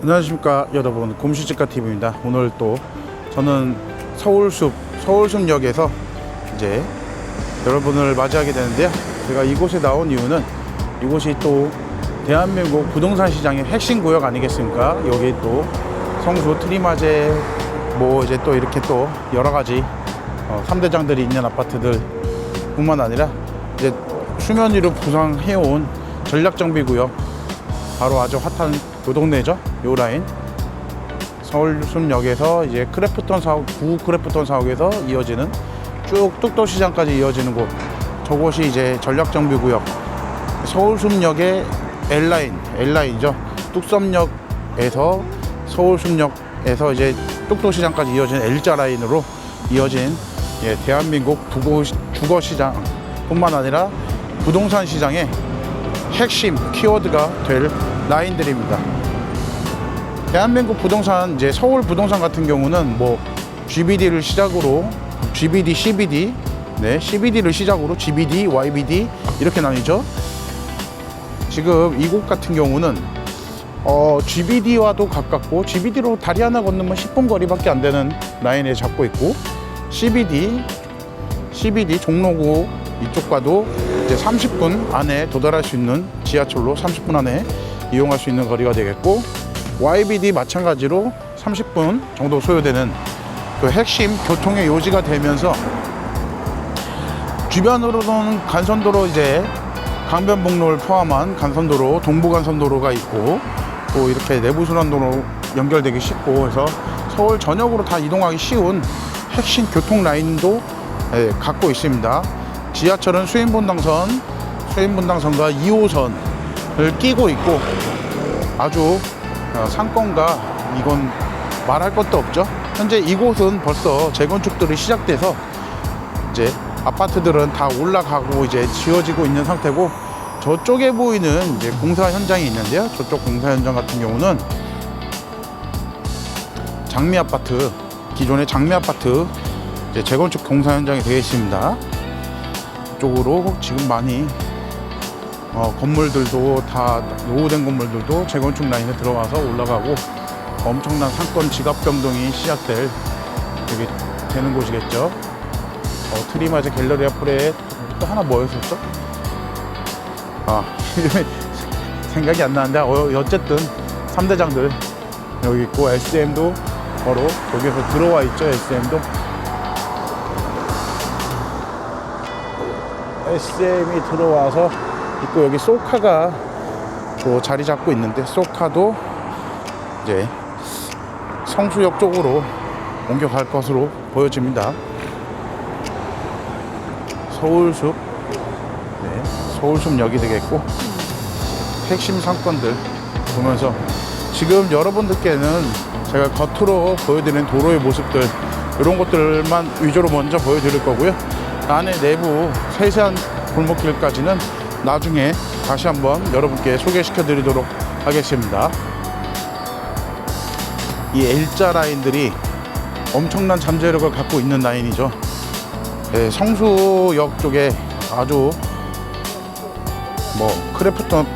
안녕하십니까 여러분 곰시집가 TV입니다. 오늘 또 저는 서울숲 서울숲역에서 이제 여러분을 맞이하게 되는데요. 제가 이곳에 나온 이유는 이곳이 또 대한민국 부동산 시장의 핵심 구역 아니겠습니까? 여기 또 성수 트리마제 뭐 이제 또 이렇게 또 여러 가지 어, 3대장들이 있는 아파트들 뿐만 아니라 이제 수면 위로 부상해온 전략정비구역 바로 아주 핫한 요 동네죠. 요 라인. 서울숲역에서 이제 크래프톤 사옥, 구 크래프톤 사옥에서 이어지는 쭉 뚝도시장까지 이어지는 곳. 저곳이 이제 전략정비구역. 서울숲역의 L라인, L라인이죠. 뚝섬역에서 서울숲역에서 이제 뚝도시장까지 이어지는 L자 라인으로 이어진 예, 대한민국 부고, 주거시장 뿐만 아니라 부동산 시장의 핵심 키워드가 될 라인들입니다. 대한민국 부동산 이제 서울 부동산 같은 경우는 뭐 GBD를 시작으로 GBD, CBD, 네 CBD를 시작으로 GBD, YBD 이렇게 나뉘죠. 지금 이 곳 같은 경우는 어, GBD와도 가깝고 GBD로 다리 하나 건너면 10분 거리밖에 안 되는 라인에 잡고 있고 CBD, CBD 종로구 이쪽과도 이제 30분 안에 도달할 수 있는 지하철로 30분 안에 이용할 수 있는 거리가 되겠고 YBD 마찬가지로 30분 정도 소요되는 그 핵심 교통의 요지가 되면서 주변으로는 간선도로 이제 강변북로를 포함한 간선도로 동부간선도로가 있고 또 이렇게 내부순환도로 연결되기 쉽고 해서 서울 전역으로 다 이동하기 쉬운 핵심 교통 라인도 예, 갖고 있습니다. 지하철은 수인분당선, 수인분당선과 2호선을 끼고 있고 아주 어, 상권과 이건 말할 것도 없죠. 현재 이곳은 벌써 재건축들이 시작돼서 이제 아파트들은 다 올라가고 이제 지어지고 있는 상태고 저쪽에 보이는 이제 공사 현장이 있는데요. 저쪽 공사 현장 같은 경우는 장미 아파트 기존의 장미 아파트 재건축 공사 현장이 되어 있습니다. 쪽으로 지금 많이 어, 건물들도 다 노후된 건물들도 재건축 라인에 들어와서 올라가고 엄청난 상권 지갑 변동이 시작될 여기 되는 곳이겠죠. 어, 트리마즈 갤러리 앞에 또 하나 뭐였었죠? 아 생각이 안 나는데 어, 어쨌든 3대장들 여기 있고 SM도 바로 여기서 들어와 있죠 SM도 SM이 들어와서 있고 여기 소카가 또 자리 잡고 있는데 소카도 이제 성수역 쪽으로 옮겨갈 것으로 보여집니다. 서울숲, 네, 서울숲역이 되겠고 핵심 상권들 보면서 지금 여러분들께는 제가 겉으로 보여드리는 도로의 모습들 이런 것들만 위주로 먼저 보여드릴 거고요. 안에 내부 세세한 골목길까지는 나중에 다시 한번 여러분께 소개시켜 드리도록 하겠습니다. 이 L자 라인들이 엄청난 잠재력을 갖고 있는 라인이죠. 네, 성수역 쪽에 아주 뭐 크래프톤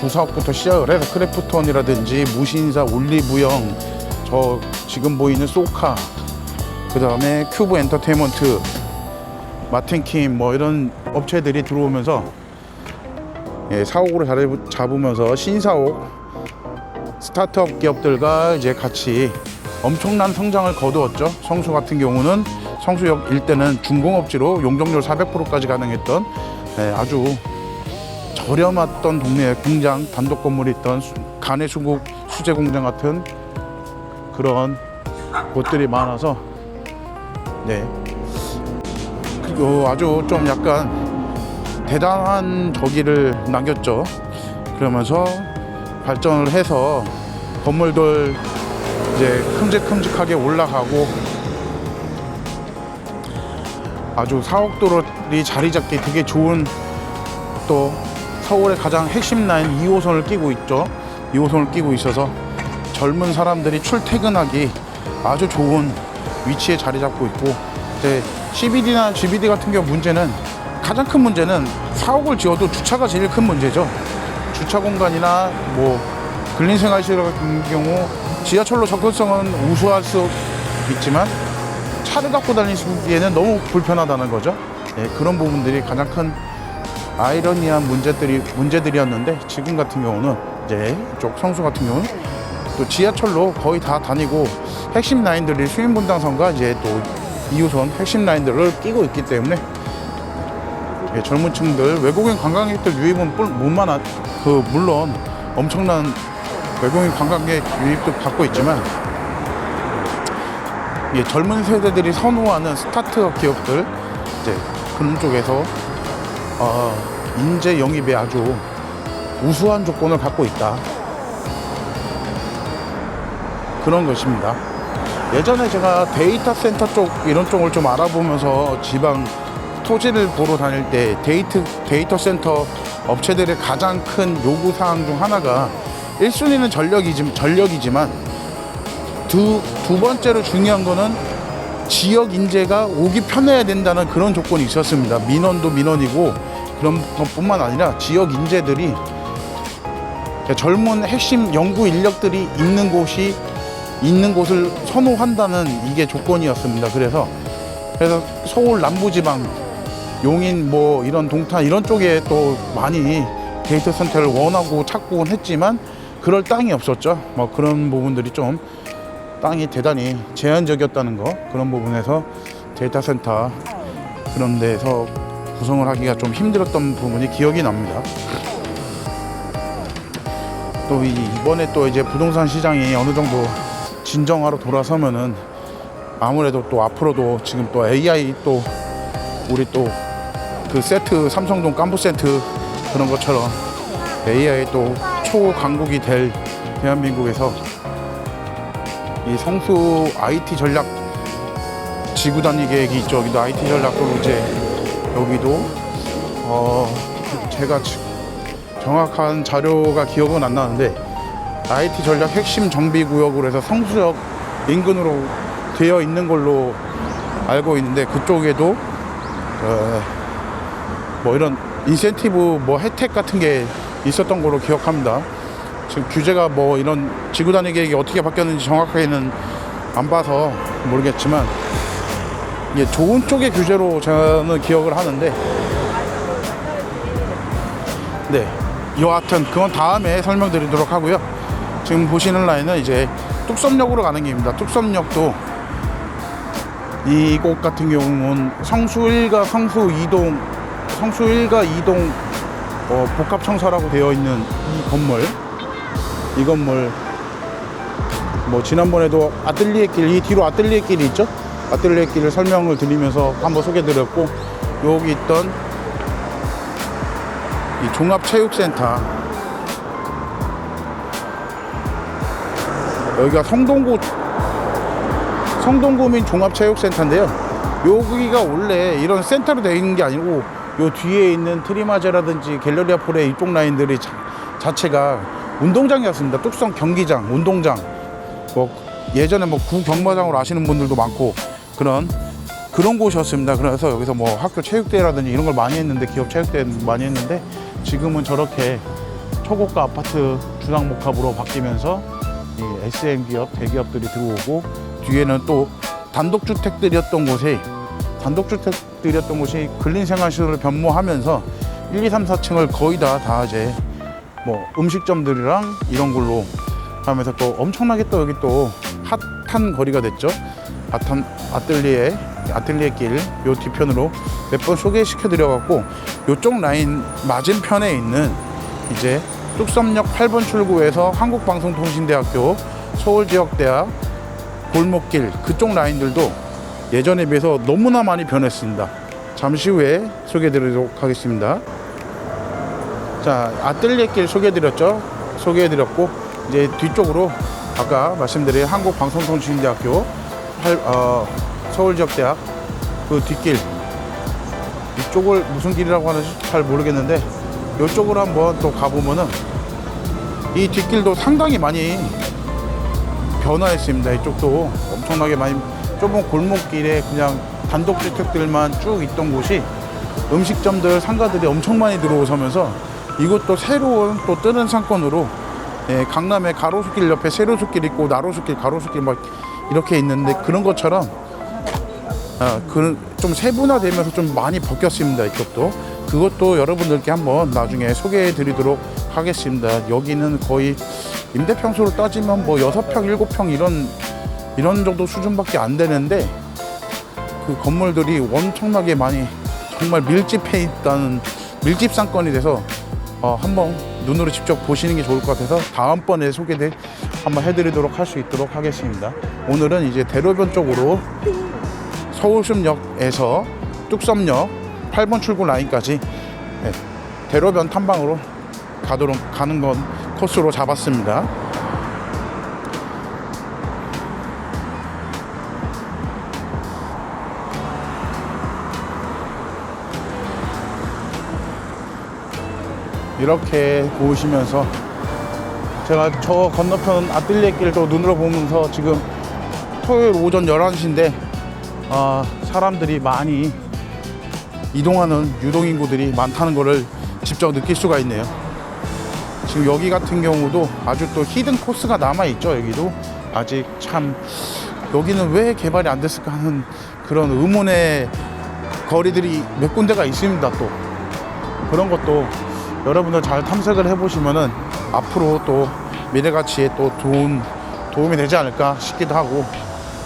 구사옥부터 시작을 해서 크래프톤이라든지 무신사 올리브영 저 지금 보이는 소카 그 다음에 큐브 엔터테인먼트 마틴킴 뭐 이런 업체들이 들어오면서 예, 사옥으로 자리 잡으면서 신사옥 스타트업 기업들과 이제 같이 엄청난 성장을 거두었죠. 성수 같은 경우는 성수역 일대는 중공업지로 용적률 400%까지 가능했던 예, 아주 저렴했던 동네에 공장 단독 건물이 있던 수- 간의 수국 수제 공장 같은 그런 곳들이 많아서 네 그리고 아주 좀 약간 대단한 저기를 남겼죠. 그러면서 발전을 해서 건물들 이제 큼직큼직하게 올라가고 아주 사옥도로이 자리 잡기 되게 좋은 또 서울의 가장 핵심 라인 2호선을 끼고 있죠. 2호선을 끼고 있어서 젊은 사람들이 출퇴근하기 아주 좋은 위치에 자리 잡고 있고 이제 CBD나 GBD 같은 경우 문제는 가장 큰 문제는 사옥을 지어도 주차가 제일 큰 문제죠. 주차 공간이나 뭐 근린 생활시설 같은 경우 지하철로 접근성은 우수할 수 있지만 차를 갖고 다니기에는 너무 불편하다는 거죠. 예, 그런 부분들이 가장 큰 아이러니한 문제들이 문제들이었는데 지금 같은 경우는 이제 이쪽 성수 같은 경우는 또 지하철로 거의 다 다니고 핵심 라인들이 수인분당선과 이제 또 2호선 핵심 라인들을 끼고 있기 때문에 예, 젊은 층들 외국인 관광객들 유입은 뿔- 무만한 그 물론 엄청난 외국인 관광객 유입도 받고 있지만 예, 젊은 세대들이 선호하는 스타트업 기업들 이제 그런 쪽에서 어, 인재 영입에 아주 우수한 조건을 갖고 있다. 그런 것입니다. 예전에 제가 데이터 센터 쪽 이런 쪽을 좀 알아보면서 지방 토지를 보러 다닐 때 데이트, 데이터 센터 업체들의 가장 큰 요구 사항 중 하나가 1순위는 전력이지, 전력이지만 두, 두 번째로 중요한 거는 지역 인재가 오기 편해야 된다는 그런 조건이 있었습니다. 민원도 민원이고 그런 것뿐만 아니라 지역 인재들이 젊은 핵심 연구 인력들이 있는 곳이 있는 곳을 선호한다는 이게 조건이었습니다. 그래서 그래서 서울 남부지방 용인 뭐 이런 동탄 이런 쪽에 또 많이 데이터 센터를 원하고 찾곤 했지만 그럴 땅이 없었죠. 뭐 그런 부분들이 좀 땅이 대단히 제한적이었다는 거 그런 부분에서 데이터 센터 그런 데서 구성을 하기가 좀 힘들었던 부분이 기억이 납니다. 또 이- 이번에 또 이제 부동산 시장이 어느 정도 진정화로 돌아서면은 아무래도 또 앞으로도 지금 또 AI 또 우리 또 그 세트 삼성동 깜부 세트 그런 것처럼 AI 또 초강국이 될 대한민국에서 이 성수 IT 전략 지구 단위 계획이 있죠. 여기도 IT 전략으로 이제 여기도 어 제가 지- 정확한 자료가 기억은 안 나는데 IT 전략 핵심 정비 구역으로 해서 성수역 인근으로 되어 있는 걸로 알고 있는데 그쪽에도 어, 뭐 이런 인센티브 뭐 혜택 같은 게 있었던 걸로 기억합니다. 지금 규제가 뭐 이런 지구 단위 계획이 어떻게 바뀌었는지 정확하게는 안 봐서 모르겠지만 이게 좋은 쪽의 규제로 저는 기억을 하는데 네 여하튼 그건 다음에 설명드리도록 하고요 지금 보시는 라인은 이제 뚝섬역으로 가는 길입니다 뚝섬역도 이곳 같은 경우는 성수 1가 성수 2동 성수 1가 2동 어, 복합청사라고 되어 있는 이 건물. 이 건물. 뭐 지난번에도 아뜰리에 길 이 뒤로 아뜰리에 길이 있죠? 아뜰리에 길을 설명을 드리면서 한번 소개 드렸고 여기 있던 이 종합체육센터. 여기가 성동구 성동구민 종합체육센터인데요. 여기가 원래 이런 센터로 되어 있는 게 아니고 요 뒤에 있는 트리마제라든지 갤러리아 폴의 이쪽 라인들이 자, 자체가 운동장이었습니다 뚝섬 경기장 운동장 뭐 예전에 뭐 구경마장으로 아시는 분들도 많고 그런 그런 곳이었습니다. 그래서 여기서 뭐 학교 체육대회라든지 이런 걸 많이 했는데 기업 체육대회 많이 했는데 지금은 저렇게 초고가 아파트 주상 복합으로 바뀌면서 이 SM 기업 대기업들이 들어오고 뒤에는 또 단독주택들이었던 곳이 단독주택들이었던 곳이 근린생활시설을 변모하면서 1, 2, 3, 4층을 거의 다 다 이제 뭐 음식점들이랑 이런 걸로 하면서 또 엄청나게 또 여기 또 핫한 거리가 됐죠. 핫한 아뜰리에 아뜰리에 길 요 뒤편으로 몇 번 소개시켜 드려갖고 요쪽 라인 맞은편에 있는 이제 뚝섬역 8번 출구에서 한국방송통신대학교 서울지역대학 골목길 그쪽 라인들도 예전에 비해서 너무나 많이 변했습니다. 잠시 후에 소개해 드리도록 하겠습니다. 자, 아뜰리에 길 소개해 드렸죠? 소개해 드렸고 이제 뒤쪽으로 아까 말씀드린 한국방송통신대학교 팔- 어, 서울지역대학 그 뒷길 이쪽을 무슨 길이라고 하는지 잘 모르겠는데 이쪽으로 한번 또 가보면은 이 뒷길도 상당히 많이 변화했습니다. 이쪽도 엄청나게 많이 좁은 골목길에 그냥 단독 주택들만 쭉 있던 곳이 음식점들 상가들이 엄청 많이 들어오면서 이것도 새로운 또 뜨는 상권으로 예, 강남에 가로수길 옆에 세로수길 있고 나로수길 가로수길 막 이렇게 있는데 그런 것처럼 아, 그 좀 세분화되면서 좀 많이 바뀌었습니다. 이쪽도 그것도 여러분들께 한번 나중에 소개해 드리도록 하겠습니다. 여기는 거의 임대 평수로 따지면 뭐 여섯 평, 일곱 평 이런 이런 정도 수준밖에 안 되는데 그 건물들이 엄청나게 많이 정말 밀집해 있다는 밀집 상권이 돼서 어, 한번 눈으로 직접 보시는 게 좋을 것 같아서 다음번에 소개를 한번 해드리도록 할 수 있도록 하겠습니다. 오늘은 이제 대로변 쪽으로 서울숲역에서 뚝섬역 8번 출구 라인까지 네, 대로변 탐방으로 가도록 가는 건 코스로 잡았습니다. 이렇게 보시면서 제가 저 건너편 아뜰리에 길도 눈으로 보면서 지금 토요일 오전 11시인데 아, 사람들이 많이 이동하는 유동인구들이 많다는 것을 직접 느낄 수가 있네요. 지금 여기 같은 경우도 아주 또 히든 코스가 남아 있죠. 여기도 아직 참 여기는 왜 개발이 안 됐을까 하는 그런 의문의 거리들이 몇 군데가 있습니다. 또 그런 것도 여러분들 잘 탐색을 해보시면은 앞으로 또 미래 가치에 또 좋은 도움이 되지 않을까 싶기도 하고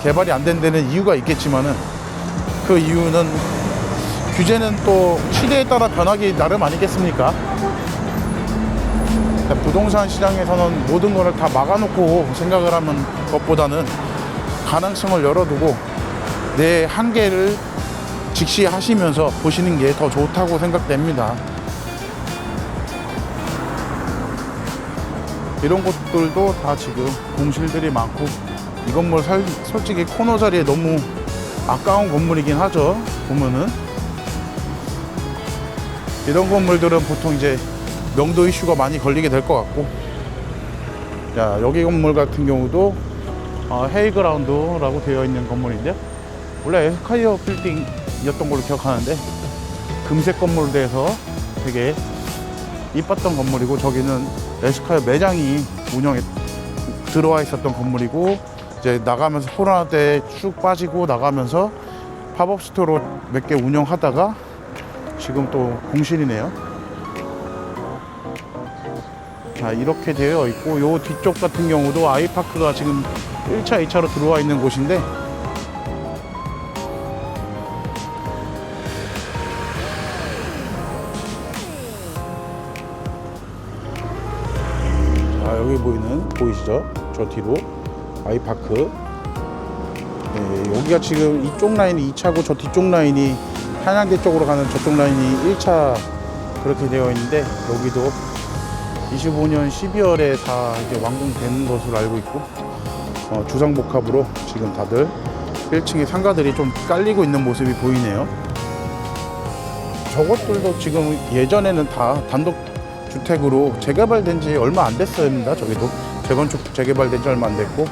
개발이 안 된 데는 이유가 있겠지만은 그 이유는 규제는 또 시대에 따라 변하기 나름 아니겠습니까? 부동산 시장에서는 모든 것을 다 막아놓고 생각을 하는 것보다는 가능성을 열어두고 내 한계를 직시하시면서 보시는 게 더 좋다고 생각됩니다. 이런 곳들도 다 지금 공실들이 많고 이 건물 살, 솔직히 코너 자리에 너무 아까운 건물이긴 하죠. 보면은 이런 건물들은 보통 이제 명도 이슈가 많이 걸리게 될 것 같고 자 여기 건물 같은 경우도 어, 헤이그라운드라고 되어 있는 건물인데 원래 에스카이어 빌딩이었던 걸로 기억하는데 금색 건물로 돼서 되게 이뻤던 건물이고 저기는 에스카이어 매장이 운영에 들어와 있었던 건물이고 이제 나가면서 코로나 때 쭉 빠지고 나가면서 팝업 스토어로 몇 개 운영하다가 지금 또 공실이네요. 자 이렇게 되어 있고 요 뒤쪽 같은 경우도 아이파크가 지금 1차, 2차로 들어와 있는 곳인데 보이시죠? 저 뒤로 아이파크 네, 여기가 지금 이쪽 라인이 2차고 저 뒤쪽 라인이 한양대 쪽으로 가는 저쪽 라인이 1차 그렇게 되어 있는데 여기도 25년 12월에 다 이제 완공된 것으로 알고 있고 어, 주상복합으로 지금 다들 1층에 상가들이 좀 깔리고 있는 모습이 보이네요. 저것들도 지금 예전에는 다 단독 주택으로 재개발된 지 얼마 안 됐습니다. 저기도 재건축 재개발된 지 얼마 안 됐고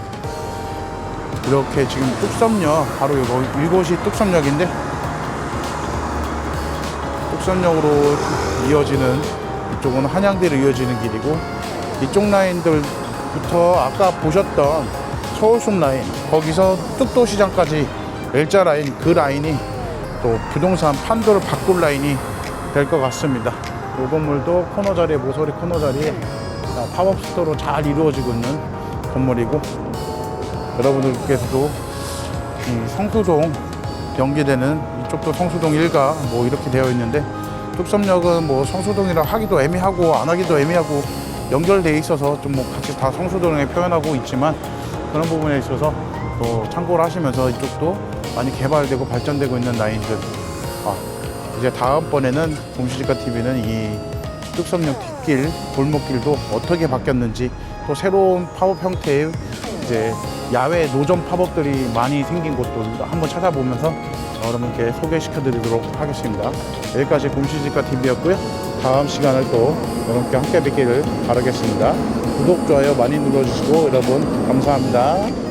이렇게 지금 뚝섬역 바로 이거 이곳이 뚝섬역인데 뚝섬역으로 이어지는 이쪽은 한양대로 이어지는 길이고 이쪽 라인들부터 아까 보셨던 서울숲 라인 거기서 뚝도시장까지 일자 라인 그 라인이 또 부동산 판도를 바꿀 라인이 될 것 같습니다. 이 건물도 코너 자리에 모서리 코너 자리에 팝업 스토어로 잘 이루어지고 있는 건물이고 여러분들께서도 이 성수동 연계되는 이쪽도 성수동 일가 뭐 이렇게 되어 있는데 뚝섬역은 뭐 성수동이라 하기도 애매하고 안 하기도 애매하고 연결돼 있어서 좀 뭐 같이 다 성수동에 표현하고 있지만 그런 부분에 있어서 또 참고를 하시면서 이쪽도 많이 개발되고 발전되고 있는 라인들. 아, 이제 다음번에는 봄시집가 TV는 이 뚝섬역 뒷 길 골목길도 어떻게 바뀌었는지 또 새로운 팝업 형태의 이제 야외 노점 팝업들이 많이 생긴 곳도 한번 찾아보면서 여러분께 소개시켜 드리도록 하겠습니다. 여기까지 봄시집가 TV였고요. 다음 시간을 또 여러분께 함께 뵙기를 바라겠습니다. 구독, 좋아요 많이 눌러주시고 여러분 감사합니다.